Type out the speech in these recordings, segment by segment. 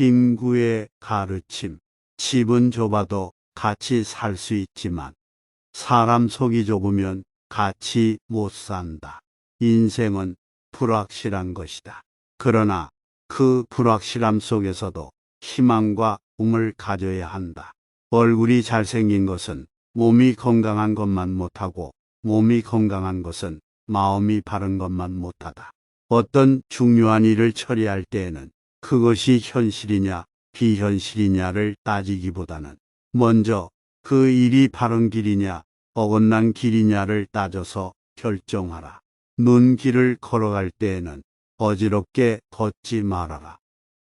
김구의 가르침. 집은 좁아도 같이 살 수 있지만 사람 속이 좁으면 같이 못 산다. 인생은 불확실한 것이다. 그러나 그 불확실함 속에서도 희망과 꿈을 가져야 한다. 얼굴이 잘생긴 것은 몸이 건강한 것만 못하고 몸이 건강한 것은 마음이 바른 것만 못하다. 어떤 중요한 일을 처리할 때에는 그것이 현실이냐 비현실이냐를 따지기보다는 먼저 그 일이 바른 길이냐 어긋난 길이냐를 따져서 결정하라. 눈 길을 걸어갈 때에는 어지럽게 걷지 말아라.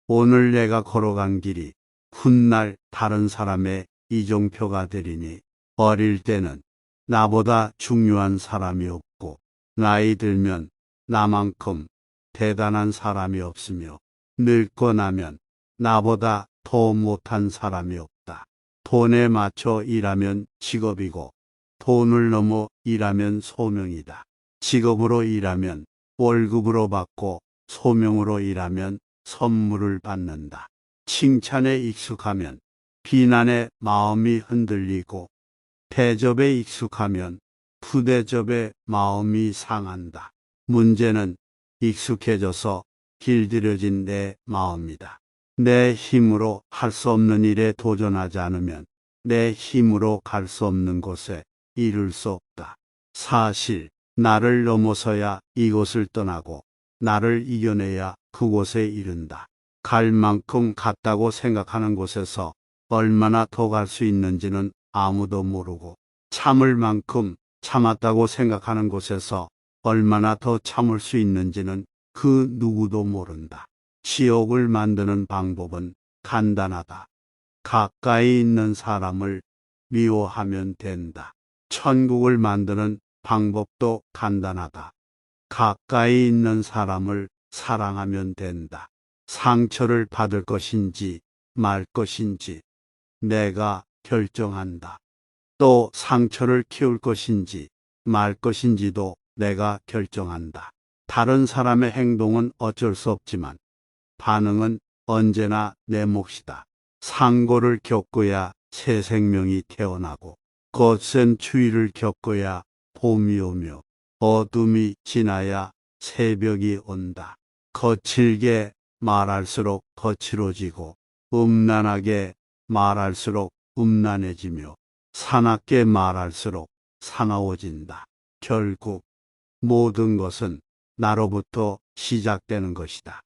오늘 내가 걸어간 길이 훗날 다른 사람의 이종표가 되리니 어릴 때는 나보다 중요한 사람이 없고 나이 들면 나만큼 대단한 사람이 없으며 늙고 나면 나보다 더 못한 사람이 없다. 돈에 맞춰 일하면 직업이고 돈을 넘어 일하면 소명이다. 직업으로 일하면 월급으로 받고 소명으로 일하면 선물을 받는다. 칭찬에 익숙하면 비난에 마음이 흔들리고 대접에 익숙하면 부대접에 마음이 상한다. 문제는 익숙해져서 길들여진 내 마음이다. 내 힘으로 할 수 없는 일에 도전하지 않으면 내 힘으로 갈 수 없는 곳에 이룰 수 없다. 사실 나를 넘어서야 이곳을 떠나고 나를 이겨내야 그곳에 이른다. 갈 만큼 갔다고 생각하는 곳에서 얼마나 더 갈 수 있는지는 아무도 모르고 참을 만큼 참았다고 생각하는 곳에서 얼마나 더 참을 수 있는지는 그 누구도 모른다. 지옥을 만드는 방법은 간단하다. 가까이 있는 사람을 미워하면 된다. 천국을 만드는 방법도 간단하다. 가까이 있는 사람을 사랑하면 된다. 상처를 받을 것인지 말 것인지 내가 결정한다. 또 상처를 키울 것인지 말 것인지도 내가 결정한다. 다른 사람의 행동은 어쩔 수 없지만 반응은 언제나 내 몫이다. 상고를 겪어야 새 생명이 태어나고 거센 추위를 겪어야 봄이 오며 어둠이 지나야 새벽이 온다. 거칠게 말할수록 거칠어지고 음란하게 말할수록 음란해지며 사납게 말할수록 사나워진다. 결국 모든 것은 나로부터 시작되는 것이다.